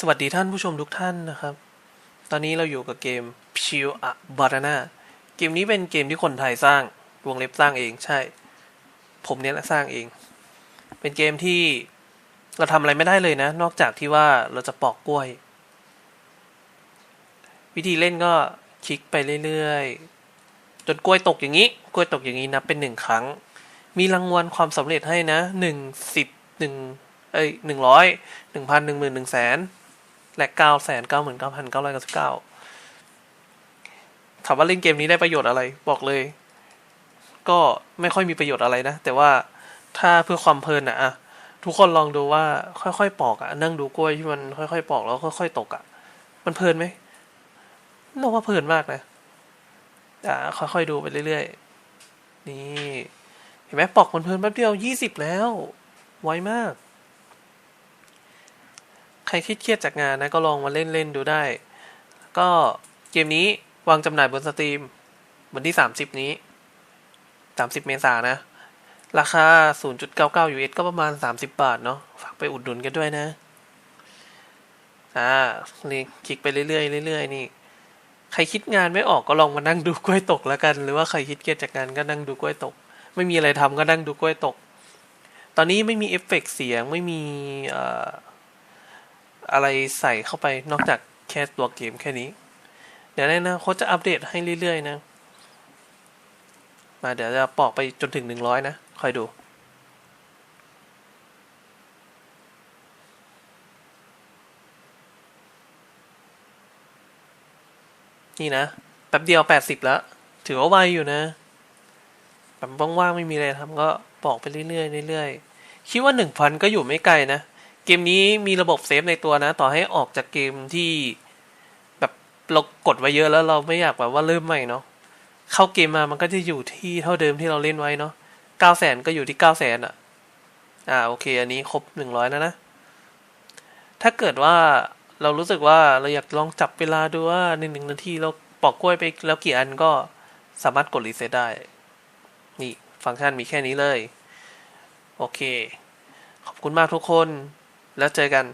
สวัสดีท่านผู้ชมทุกท่านนะครับ ตอนนี้เราอยู่กับเกม p i l a Banana เกมนี้เป็นเกมที่คนไทยสร้าง วงเล็บสร้างเองใช่ ผมเนี่ยแหละสร้างเอง เป็นเกมที่เราทำอะไรไม่ได้เลยนะ นอกจากที่ว่าเราจะปอกกล้วย วิธีเล่นก็คลิกไปเรื่อยๆ จนกล้วยตกอย่างนี้ กล้วยตกอย่างนี้นับเป็นหนึ่งครั้ง มีรางวัลความสำเร็จให้นะหนึ่งสิบหนึ่งเอ้ยหนึ่งร้อยหนึ่งพันหนึ่งหมื่นหนึ่งแสน และเก้าแสนเก้าหมื่นเก้าพันเก้าร้อยเก้าสิบเก้าถามว่าเล่นเกมนี้ได้ประโยชน์อะไรบอกเลย ก็ไม่ค่อยมีประโยชน์อะไรนะ แต่ว่าถ้าเพื่อความเพลินอะอะทุกคนลองดูว่าค่อยๆปอกอะนั่งดูกล้วยที่มันค่อยๆปอกแล้วค่อยๆตกอะมันเพลินไหมเราว่าเพลินมากนะอ่าค่อยๆดูไปเรื่อยๆ นี่ เห็นไหมปอกมันเพลินแป๊บเดียวยี่สิบแล้ว ไวมาก รคิดเครียดจากงานนะก็ลองมาเล่นเล่นดูได้ ก็เกมนี้วางจำหน่ายบนสตรีมวันที่สามสิบนี้สามสิบเมษายนนะ ราคา 0.99 US ก็ประมาณ 30 บาทเนาะ ฝากไปอุดหนุนกันด้วยนะ อ่านี่คลิกไปเรื่อยๆเรื่อยๆนี่ ใครคิดงานไม่ออกก็ลองมานั่งดูกล้วยตกแล้วกัน หรือว่าใครคิดเครียดจากงานก็นั่งดูกล้วยตก ไม่มีอะไรทำก็นั่งดูกล้วยตก ตอนนี้ไม่มีเอฟเฟกต์เสียง ไม่มีเอ่อ อะไรใส่เข้าไปนอกจากแค่ตัวเกมแค่นี้ เดี๋ยวในอนะเขาจะอัปเดตให้เรื่อยๆ นะ มาเดี๋ยวจะปอกไปจนถึงหนึ่งร้อยนะ คอยดูนี่นะ แป๊บเดียวแปดสิบแล้ว ถือว่าไวอยู่นะแบบว่างๆไม่มีอะไรทำก็ปอกไปเรื่อยๆเรื่อยๆคิดว่าหนึ่งพันก็อยู่ไม่ไกลนะ เกมนี้มีระบบเซฟในตัวนะ ต่อให้ออกจากเกมที่แบบเรากดไว้เยอะแล้วเราไม่อยากแบบว่าเริ่มใหม่เนาะเข้าเกมมามันก็จะอยู่ที่เท่าเดิมที่เราเล่นไว้เนาะเก้าแสนก็อยู่ที่เก้าแสนอะ อ่าโอเค อันนี้ครบหนึ่งร้อยแล้วนะ ถ้าเกิดว่าเรารู้สึกว่าเราอยากลองจับเวลาดูว่าในหนึ่งนาทีเราปอกกล้วยไปแล้วกี่อันก็สามารถกดรีเซ็ตได้ นี่ฟังก์ชันมีแค่นี้เลย โอเค ขอบคุณมากทุกคน แล้วเจอกัน